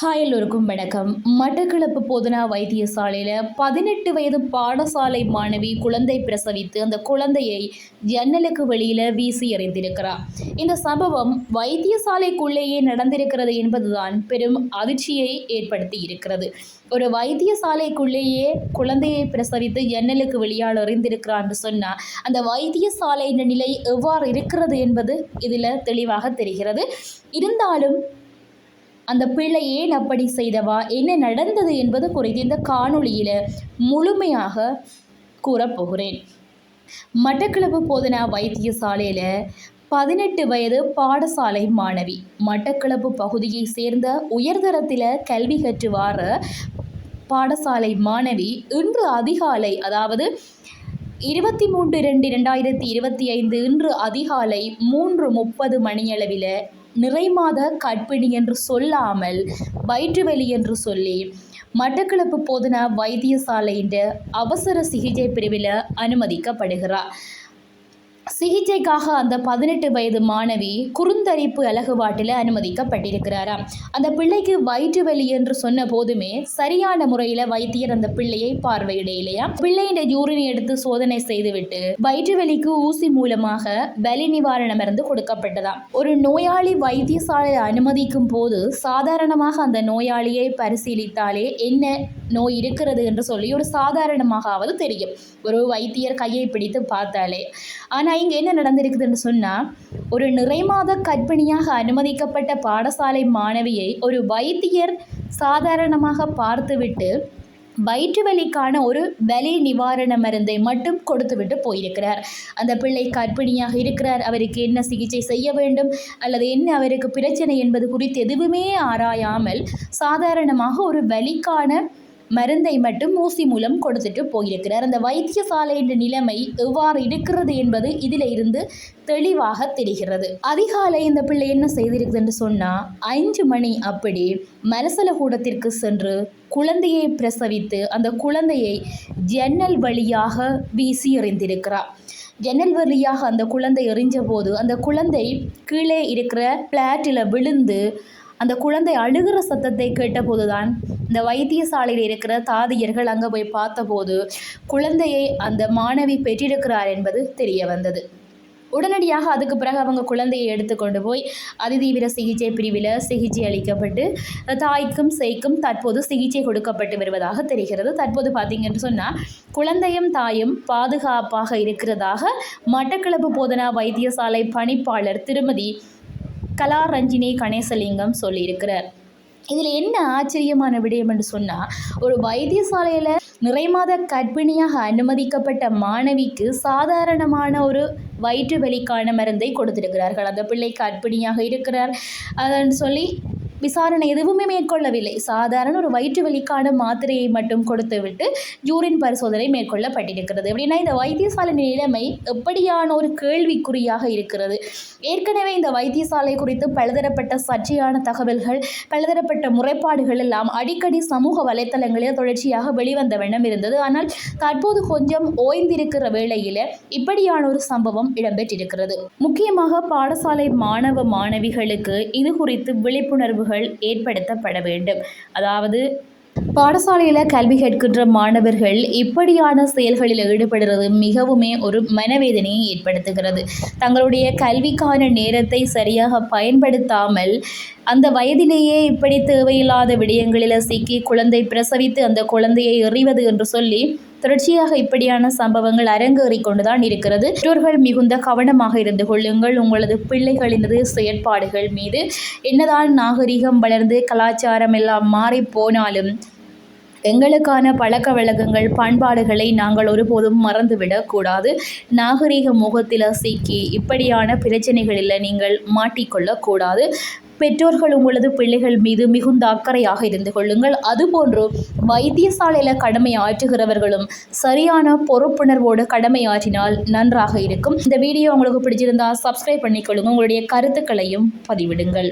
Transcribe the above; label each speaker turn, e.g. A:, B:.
A: Hi எல்லோருக்கும் வணக்கம். மட்டக்களப்பு போதனா வைத்தியசாலையில் பதினெட்டு வயது பாடசாலை மாணவி குழந்தை பிரசவித்து அந்த குழந்தையை ஜன்னலுக்கு வெளியில் வீசி எறிந்திருக்கிறார். இந்த சம்பவம் வைத்தியசாலைக்குள்ளேயே நடந்திருக்கிறது என்பதுதான் பெரும் அதிர்ச்சியை ஏற்படுத்தி இருக்கிறது. ஒரு வைத்தியசாலைக்குள்ளேயே குழந்தையை பிரசவித்து ஜன்னலுக்கு வெளியால் எறிந்திருக்கிறான்னு சொன்னால் அந்த வைத்தியசாலையின் நிலை எவ்வாறு இருக்கிறது என்பது இதில் தெளிவாக தெரிகிறது. இருந்தாலும் அந்த பிள்ளை ஏன் அப்படி செய்தவா? என்ன நடந்தது என்பது குறித்து இந்த காணொளியில் முழுமையாக கூறப்போகிறேன் மட்டக்களப்பு போதனா வைத்தியசாலையில் பதினெட்டு வயது பாடசாலை மாணவி மட்டக்களப்பு பகுதியை சேர்ந்த உயர்தரத்தில் கல்வி கற்று வார பாடசாலை மாணவி இன்று அதிகாலை அதாவது இருபத்தி மூன்று ரெண்டு ரெண்டாயிரத்தி இருபத்தி ஐந்து இன்று அதிகாலை மூன்று முப்பது மணியளவில் நிறைமாத கற்பிணி என்று சொல்லாமல் வயிற்றுவெளி என்று சொல்லி மட்டக்களப்பு போதனா வைத்தியசாலையின் அவசர சிகிச்சை பிரிவில் அனுமதிக்கப்படுகிறார். சிகிச்சைக்காக அந்த பதினெட்டு வயது மாணவி குறுந்தரிப்பு அழகுவாட்டில் அனுமதிக்கப்பட்டிருக்கிறாராம். அந்த பிள்ளைக்கு வயிற்று வலி என்று சொன்ன போதுமே சரியான முறையில் வைத்தியர் அந்த பிள்ளையை பார்வையிட இல்லையா பிள்ளையின் யூரினை எடுத்து சோதனை செய்துவிட்டு வயிற்று வலிக்கு ஊசி மூலமாக வலி நிவாரண மருந்து கொடுக்கப்பட்டதாம். ஒரு நோயாளி வைத்தியசாலையில் அனுமதிக்கும் போது சாதாரணமாக அந்த நோயாளியை பரிசீலித்தாலே என்ன நோய் இருக்கிறது என்று சொல்லி ஒரு சாதாரணமாகவது தெரியும். ஒரு வைத்தியர் கையை பிடித்து பார்த்தாலே. ஆனால் இங்கே என்ன நடந்திருக்குதுன்னு சொன்னால் ஒரு நிறைமாத கர்ப்பிணியாக அனுமதிக்கப்பட்ட பாடசாலை மாணவியை ஒரு வைத்தியர் சாதாரணமாக பார்த்துவிட்டு வயிற்று வலிக்கான ஒரு வலி நிவாரண மருந்தை மட்டும் கொடுத்துவிட்டு போயிருக்கிறார். அந்த பிள்ளை கர்ப்பிணியாக இருக்கிறார். அவருக்கு என்ன சிகிச்சை செய்ய வேண்டும்? அல்லது என்ன அவருக்கு பிரச்சனை என்பது குறித்து எதுவுமே ஆராயாமல் சாதாரணமாக ஒரு வலிக்கான மருந்தை மட்டும் ஊசி மூலம் கொடுத்துட்டு போயிருக்கிறார். அந்த வைத்தியசாலையின் நிலைமை எவ்வாறு இருக்கிறது என்பது இதில் இருந்து தெளிவாக தெரிகிறது. அதிகாலை இந்த பிள்ளை என்ன செய்திருக்குதுன்னு சொன்னால் அஞ்சு மணி அப்படி மலசல கூடத்திற்கு சென்று குழந்தையை பிரசவித்து அந்த குழந்தையை ஜன்னல் வழியாக வீசி எறிந்திருக்கிறார். ஜன்னல் வழியாக அந்த குழந்தை எறிஞ்ச போது அந்த குழந்தை கீழே இருக்கிற பிளாட்டில் விழுந்து அந்த குழந்தை அழுகிற சத்தத்தை கேட்டபோதுதான் இந்த வைத்தியசாலையில் இருக்கிற தாதியர்கள் அங்கே போய் பார்த்தபோது குழந்தையை அந்த மாணவி பெற்றிருக்கிறார் என்பது தெரிய வந்தது. உடனடியாக அதுக்கு பிறகு அவங்க குழந்தையை எடுத்துக்கொண்டு போய் அதிதீவிர சிகிச்சை பிரிவில் சிகிச்சை அளிக்கப்பட்டு தாய்க்கும் சேய்க்கும் தற்போது சிகிச்சை கொடுக்கப்பட்டு வருவதாக தெரிகிறது. தற்போது பார்த்தீங்கன்னு சொன்னால் குழந்தையும் தாயும் பாதுகாப்பாக இருக்கிறதாக மட்டக்களப்பு போதனா வைத்தியசாலை பணிப்பாளர் திருமதி கலா ரஞ்சினி கணேசலிங்கம் சொல்லியிருக்கிறார். இதில் என்ன ஆச்சரியமான விடயம் என்று சொன்னால் ஒரு வைத்தியசாலையில் நிறைமாத கர்ப்பிணியாக அனுமதிக்கப்பட்ட மாணவிக்கு சாதாரணமான ஒரு வயிற்று வலிக்கான மருந்தை கொடுத்திருக்கிறார்கள். அந்த பிள்ளை கர்ப்பிணியாக இருக்கிறார். அதன்னு சொல்லி விசாரணை எதுவுமே மேற்கொள்ளவில்லை. சாதாரண ஒரு வயிற்று வலிக்கான மாத்திரையை மட்டும் கொடுத்துவிட்டு யூரின் பரிசோதனை மேற்கொள்ளப்பட்டிருக்கிறது. அப்படின்னா இந்த வைத்தியசாலை நிலைமை எப்படியான ஒரு கேள்விக்குறியாக இருக்கிறது. ஏற்கனவே இந்த வைத்தியசாலை குறித்து பலதரப்பட்ட சர்ச்சையான தகவல்கள் பலதரப்பட்ட முறைப்பாடுகள் எல்லாம் அடிக்கடி சமூக வலைத்தளங்களில் தொடர்ச்சியாக வெளிவந்த வண்ணம் இருந்தது. ஆனால் தற்போது கொஞ்சம் ஓய்ந்திருக்கிற வேளையில் இப்படியான ஒரு சம்பவம் இடம்பெற்றிருக்கிறது. முக்கியமாக பாடசாலை மாணவ மாணவிகளுக்கு இது குறித்து விழிப்புணர்வு வாய்ப்புகள் ஏற்படுத்தப்பட வேண்டும். அதாவது பாடசாலையில் கல்வி கற்கின்ற மாணவர்கள் இப்படியான செயல்களில் ஈடுபடுறது மிகவுமே ஒரு மனவேதனையை ஏற்படுத்துகிறது. தங்களுடைய கல்விக்கான நேரத்தை சரியாக பயன்படுத்தாமல் அந்த வயதிலேயே இப்படி தேவையில்லாத விடயங்களில் சிக்கி குழந்தை பிரசவித்து அந்த குழந்தையை எறிவது என்று சொல்லி தொடர்ச்சியாக இப்படியான சம்பவங்கள் அரங்கேறி கொண்டுதான் இருக்கிறது. பெற்றோர்கள் மிகுந்த கவனமாக இருந்து கொள்ளுங்கள். உங்களது பிள்ளைகளினது செயற்பாடுகள் மீது என்னதான் நாகரிகம் வளர்ந்து கலாச்சாரம் எல்லாம் மாறி போனாலும் எங்களுக்கான பழக்க வழக்கங்கள் பண்பாடுகளை நாங்கள் ஒருபோதும் மறந்துவிடக்கூடாது நாகரீக முகத்தில் சிக்கி இப்படியான பிரச்சனைகளில் நீங்கள் மாட்டிக்கொள்ளக்கூடாது பெற்றோர்கள் உங்களது பிள்ளைகள் மீது மிகுந்த அக்கறையாக இருந்து கொள்ளுங்கள். அதுபோன்று வைத்தியசாலையில் கடமை ஆற்றுகிறவர்களும் சரியான பொறுப்புணர்வோடு கடமை ஆற்றினால் நன்றாக இருக்கும். இந்த வீடியோ உங்களுக்கு பிடிச்சிருந்தால் சப்ஸ்கிரைப் பண்ணிக்கொள்ளுங்கள் உங்களுடைய கருத்துக்களையும் பதிவிடுங்கள்.